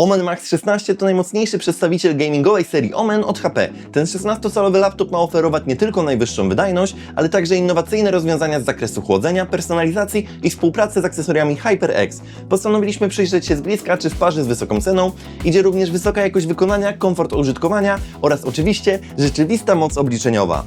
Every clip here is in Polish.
Omen Max 16 to najmocniejszy przedstawiciel gamingowej serii Omen od HP. Ten 16-calowy laptop ma oferować nie tylko najwyższą wydajność, ale także innowacyjne rozwiązania z zakresu chłodzenia, personalizacji i współpracy z akcesoriami HyperX. Postanowiliśmy przyjrzeć się z bliska, czy w parze z wysoką ceną idzie również wysoka jakość wykonania, komfort użytkowania oraz oczywiście rzeczywista moc obliczeniowa.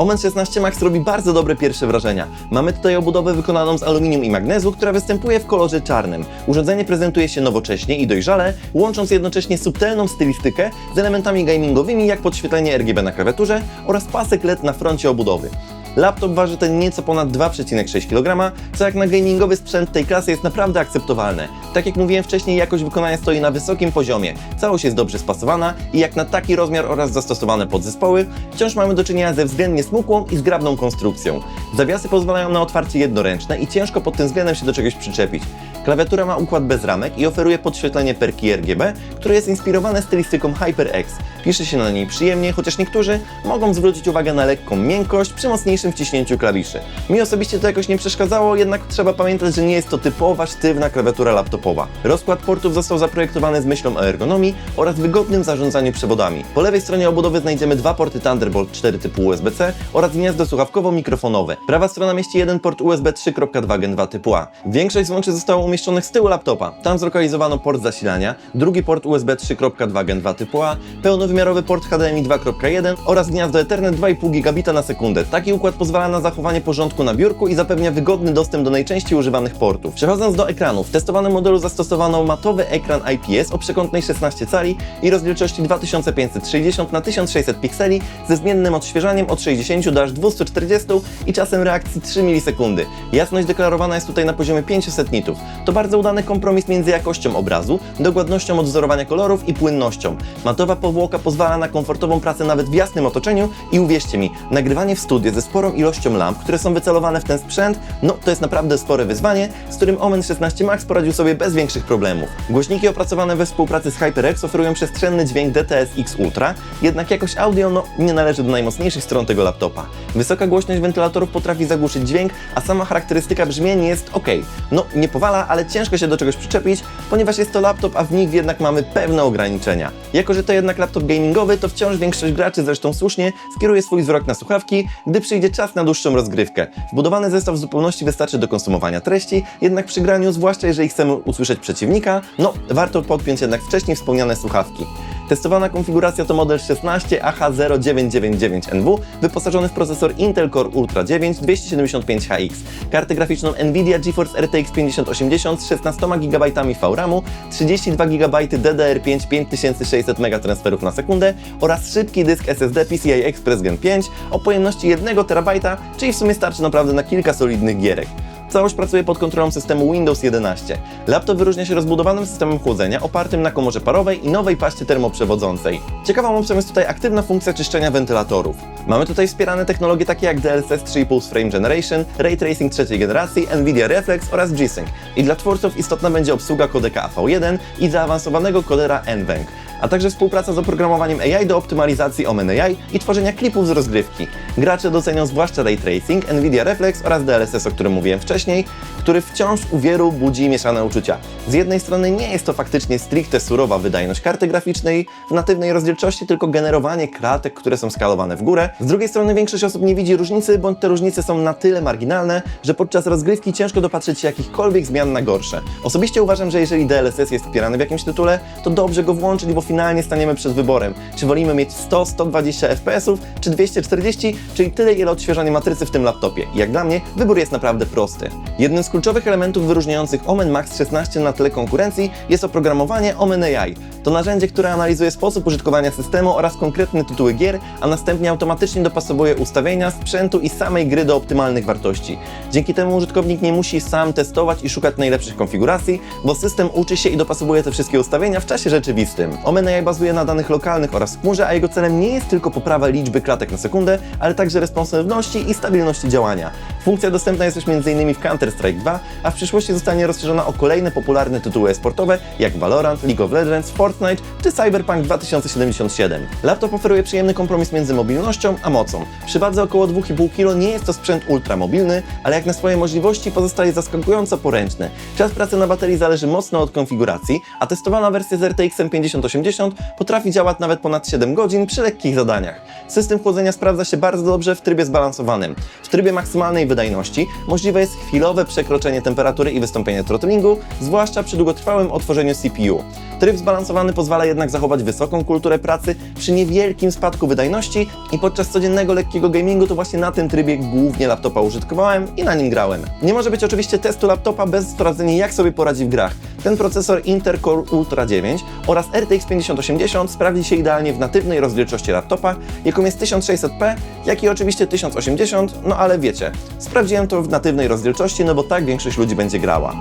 Omen 16 Max robi bardzo dobre pierwsze wrażenia. Mamy tutaj obudowę wykonaną z aluminium i magnezu, która występuje w kolorze czarnym. Urządzenie prezentuje się nowocześnie i dojrzale, łącząc jednocześnie subtelną stylistykę z elementami gamingowymi jak podświetlenie RGB na klawiaturze oraz pasek LED na froncie obudowy. Laptop waży ten nieco ponad 2,6 kg, co jak na gamingowy sprzęt tej klasy jest naprawdę akceptowalne. Tak jak mówiłem wcześniej, jakość wykonania stoi na wysokim poziomie, całość jest dobrze spasowana i jak na taki rozmiar oraz zastosowane podzespoły, wciąż mamy do czynienia ze względnie smukłą i zgrabną konstrukcją. Zawiasy pozwalają na otwarcie jednoręczne i ciężko pod tym względem się do czegoś przyczepić. Klawiatura ma układ bez ramek i oferuje podświetlenie perki RGB, które jest inspirowane stylistyką HyperX. Pisze się na niej przyjemnie, chociaż niektórzy mogą zwrócić uwagę na lekką miękkość przy mocniejszym wciśnięciu klawiszy. Mi osobiście to jakoś nie przeszkadzało, jednak trzeba pamiętać, że nie jest to typowa, sztywna klawiatura laptopowa. Rozkład portów został zaprojektowany z myślą o ergonomii oraz wygodnym zarządzaniu przewodami. Po lewej stronie obudowy znajdziemy dwa porty Thunderbolt 4 typu USB-C oraz gniazdo słuchawkowo-mikrofonowe. Prawa strona mieści jeden port USB 3.2 Gen 2 typu A. Większość złączy zostało umieszczonych z tyłu laptopa. Tam zlokalizowano port zasilania, drugi port USB 3.2 Gen 2 typu A, pełnowymiarowy port HDMI 2.1 oraz gniazdo Ethernet 2,5 gigabita na sekundę. Taki układ pozwala na zachowanie porządku na biurku i zapewnia wygodny dostęp do najczęściej używanych portów. Przechodząc do ekranów, w testowanym modelu zastosowano matowy ekran IPS o przekątnej 16 cali i rozdzielczości 2560 na 1600 pikseli ze zmiennym odświeżaniem od 60 do aż 240 i czasem reakcji 3 milisekundy. Jasność deklarowana jest tutaj na poziomie 500 nitów. To bardzo udany kompromis między jakością obrazu, dokładnością odwzorowania kolorów i płynnością. Matowa powłoka pozwala na komfortową pracę nawet w jasnym otoczeniu i uwierzcie mi, nagrywanie w studio ze sporą ilością lamp, które są wycelowane w ten sprzęt, no to jest naprawdę spore wyzwanie, z którym Omen 16 Max poradził sobie bez większych problemów. Głośniki opracowane we współpracy z HyperX oferują przestrzenny dźwięk DTS X Ultra, jednak jakość audio no, nie należy do najmocniejszych stron tego laptopa. Wysoka głośność wentylatorów potrafi zagłuszyć dźwięk, a sama charakterystyka brzmienia jest ok. No, nie powala, ale ciężko się do czegoś przyczepić, ponieważ jest to laptop, a w nich jednak mamy pewne ograniczenia. Jako, że to jednak laptop gamingowy, to wciąż większość graczy, zresztą słusznie, skieruje swój wzrok na słuchawki, gdy przyjdzie czas na dłuższą rozgrywkę. Wbudowany zestaw w zupełności wystarczy do konsumowania treści, jednak przy graniu, zwłaszcza jeżeli chcemy usłyszeć przeciwnika, no, warto podpiąć jednak wcześniej wspomniane słuchawki. Testowana konfiguracja to model 16AH0999NW, wyposażony w procesor Intel Core Ultra 9 275HX, kartę graficzną Nvidia GeForce RTX 5080 z 16 GB VRAMu, 32 GB DDR5 5600 MB transferów na sekundę oraz szybki dysk SSD PCI Express Gen 5 o pojemności 1 TB, czyli w sumie starczy naprawdę na kilka solidnych gierek. Całość pracuje pod kontrolą systemu Windows 11. Laptop wyróżnia się rozbudowanym systemem chłodzenia opartym na komorze parowej i nowej paście termoprzewodzącej. Ciekawą opcją jest tutaj aktywna funkcja czyszczenia wentylatorów. Mamy tutaj wspierane technologie takie jak DLSS 3 Pulse Frame Generation, Ray Tracing trzeciej generacji, Nvidia Reflex oraz G-Sync. I dla twórców istotna będzie obsługa kodeka AV1 i zaawansowanego kodera NVENC a także współpraca z oprogramowaniem AI do optymalizacji Omen AI i tworzenia klipów z rozgrywki. Gracze docenią zwłaszcza Ray Tracing, Nvidia Reflex oraz DLSS, o którym mówiłem wcześniej, który wciąż u wielu budzi mieszane uczucia. Z jednej strony nie jest to faktycznie stricte surowa wydajność karty graficznej w natywnej rozdzielczości, tylko generowanie klatek, które są skalowane w górę. Z drugiej strony większość osób nie widzi różnicy, bądź te różnice są na tyle marginalne, że podczas rozgrywki ciężko dopatrzeć się jakichkolwiek zmian na gorsze. Osobiście uważam, że jeżeli DLSS jest wspierany w jakimś tytule, to dobrze go włączyć, bo finalnie staniemy przed wyborem, czy wolimy mieć 100-120 FPS, czy 240, czyli tyle, ile odświeżanie matrycy w tym laptopie. Jak dla mnie, wybór jest naprawdę prosty. Jednym z kluczowych elementów wyróżniających Omen Max 16 na tle konkurencji jest oprogramowanie Omen AI. To narzędzie, które analizuje sposób użytkowania systemu oraz konkretne tytuły gier, a następnie automatycznie dopasowuje ustawienia, sprzętu i samej gry do optymalnych wartości. Dzięki temu użytkownik nie musi sam testować i szukać najlepszych konfiguracji, bo system uczy się i dopasowuje te wszystkie ustawienia w czasie rzeczywistym. Omen OmenAI bazuje na danych lokalnych oraz chmurze, a jego celem nie jest tylko poprawa liczby klatek na sekundę, ale także responsywności i stabilności działania. Funkcja dostępna jest już m.in. w Counter-Strike 2, a w przyszłości zostanie rozszerzona o kolejne popularne tytuły e-sportowe jak Valorant, League of Legends, Fortnite czy Cyberpunk 2077. Laptop oferuje przyjemny kompromis między mobilnością a mocą. Przy wadze około 2,5 kg nie jest to sprzęt ultramobilny, ale jak na swoje możliwości pozostaje zaskakująco poręczny. Czas pracy na baterii zależy mocno od konfiguracji, a testowana wersja z RTX 5080 potrafi działać nawet ponad 7 godzin przy lekkich zadaniach. System chłodzenia sprawdza się bardzo dobrze w trybie zbalansowanym. W trybie maksymalnej wydajności możliwe jest chwilowe przekroczenie temperatury i wystąpienie throttlingu, zwłaszcza przy długotrwałym otworzeniu CPU. Tryb zbalansowany pozwala jednak zachować wysoką kulturę pracy przy niewielkim spadku wydajności i podczas codziennego lekkiego gamingu to właśnie na tym trybie głównie laptopa użytkowałem i na nim grałem. Nie może być oczywiście testu laptopa bez sprawdzenia jak sobie poradzi w grach. Ten procesor Intel Core Ultra 9 oraz RTX 5080 sprawdzi się idealnie w natywnej rozdzielczości laptopa, jaką jest 1600p, jak i oczywiście 1080, no ale wiecie, sprawdziłem to w natywnej rozdzielczości, no bo tak większość ludzi będzie grała.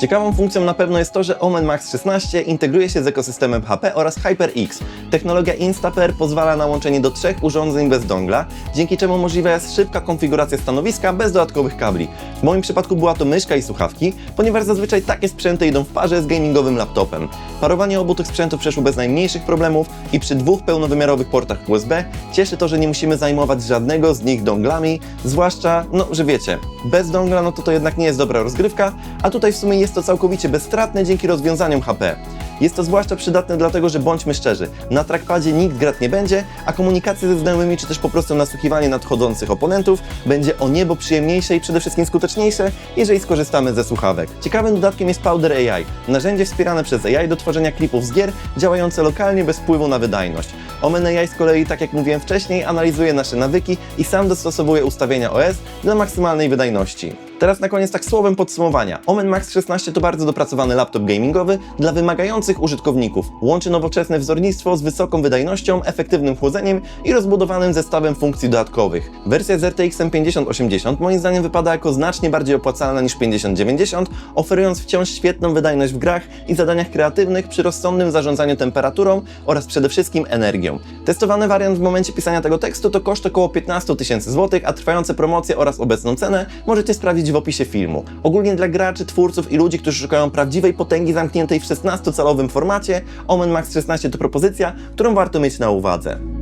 Ciekawą funkcją na pewno jest to, że Omen Max 16 integruje się z ekosystemem HP oraz HyperX. Technologia Instapair pozwala na łączenie do trzech urządzeń bez dongla, dzięki czemu możliwa jest szybka konfiguracja stanowiska bez dodatkowych kabli. W moim przypadku była to myszka i słuchawki, ponieważ zazwyczaj takie sprzęty idą w parze z gamingowym laptopem. Parowanie obu tych sprzętów przeszło bez najmniejszych problemów i przy dwóch pełnowymiarowych portach USB cieszy to, że nie musimy zajmować żadnego z nich donglami, zwłaszcza, no, że wiecie, bez dongla no to to jednak nie jest dobra rozgrywka, a tutaj w sumie jest to całkowicie bezstratne dzięki rozwiązaniom HP. Jest to zwłaszcza przydatne dlatego, że bądźmy szczerzy, na trackpadzie nikt grać nie będzie, a komunikacja ze znajomymi czy też po prostu nasłuchiwanie nadchodzących oponentów będzie o niebo przyjemniejsze i przede wszystkim skuteczniejsze, jeżeli skorzystamy ze słuchawek. Ciekawym dodatkiem jest Powder AI, narzędzie wspierane przez AI do tworzenia klipów z gier, działające lokalnie bez wpływu na wydajność. Omen AI z kolei, tak jak mówiłem wcześniej, analizuje nasze nawyki i sam dostosowuje ustawienia OS dla maksymalnej wydajności. Teraz na koniec tak słowem podsumowania. Omen Max 16 to bardzo dopracowany laptop gamingowy dla wymagających użytkowników. Łączy nowoczesne wzornictwo z wysoką wydajnością, efektywnym chłodzeniem i rozbudowanym zestawem funkcji dodatkowych. Wersja z RTX 5080 moim zdaniem wypada jako znacznie bardziej opłacalna niż 5090, oferując wciąż świetną wydajność w grach i zadaniach kreatywnych przy rozsądnym zarządzaniu temperaturą oraz przede wszystkim energią. Testowany wariant w momencie pisania tego tekstu to koszt około 15 tysięcy złotych, a trwające promocje oraz obecną cenę możecie sprawdzić w opisie filmu. Ogólnie dla graczy, twórców i ludzi, którzy szukają prawdziwej potęgi zamkniętej w 16-calowym formacie, Omen Max 16 to propozycja, którą warto mieć na uwadze.